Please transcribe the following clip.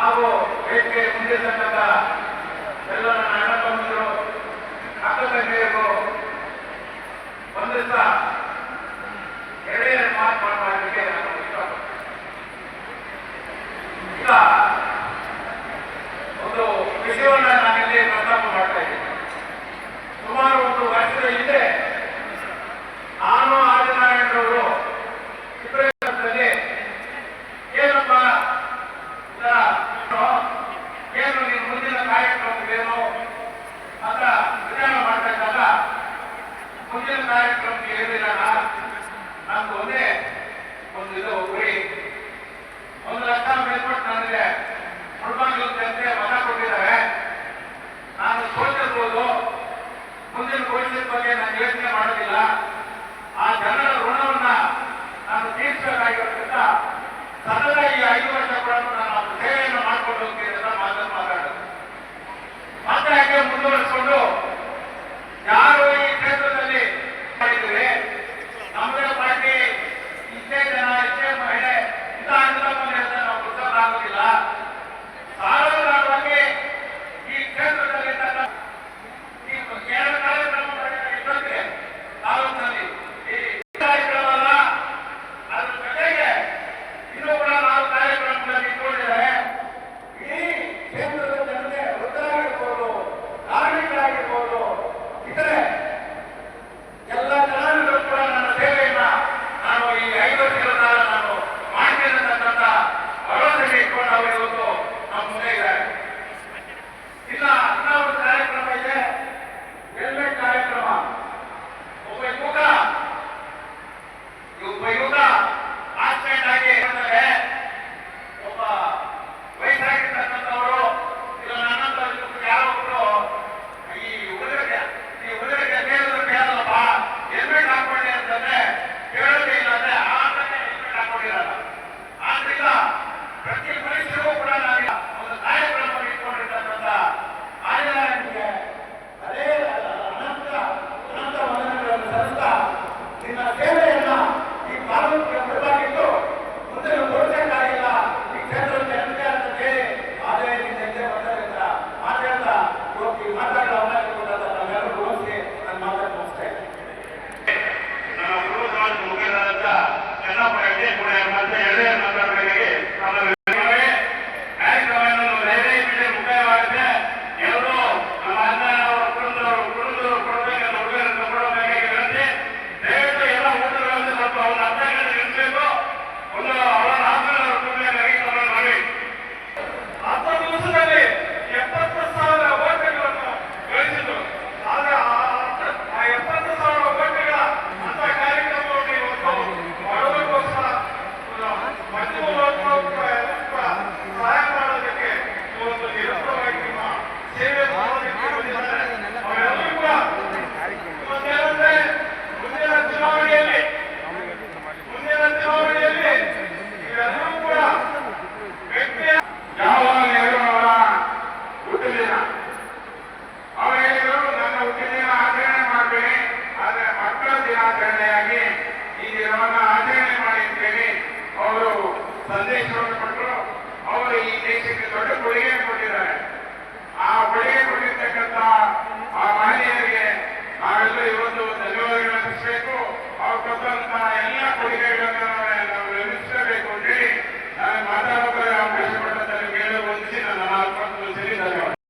ಹಾಗೂ ವೇದಿಕೆ ಮುಂದೆ ಸಂಘದ ಎಲ್ಲ ಅಣ್ಣ ತಮ್ಮರು ಅಕ್ಕ ತಂಗಿಯರು ಬಂದಿದ್ದ ಮಾತು ಮಾಡಲಿಕ್ಕೆ ನಾನು ಈಗ ಒಂದು ವಿಷಯವನ್ನು ನಾನಿಲ್ಲಿ ಪ್ರಸ್ತಾಪ ಮಾಡ್ತಾ ಇದ್ದೀನಿ. ಸುಮಾರು ಒಂದು ವರ್ಷದ ಹಿಂದೆ ನಾನು ಸೋತಿರ್ಬೋದು. ಮುಂದಿನ ಭವಿಷ್ಯದ ಬಗ್ಗೆ ನಾನು ಯೋಚನೆ ನಾವು ಇವತ್ತು ನಮ್ಮ ಮುಂದೆ Saturday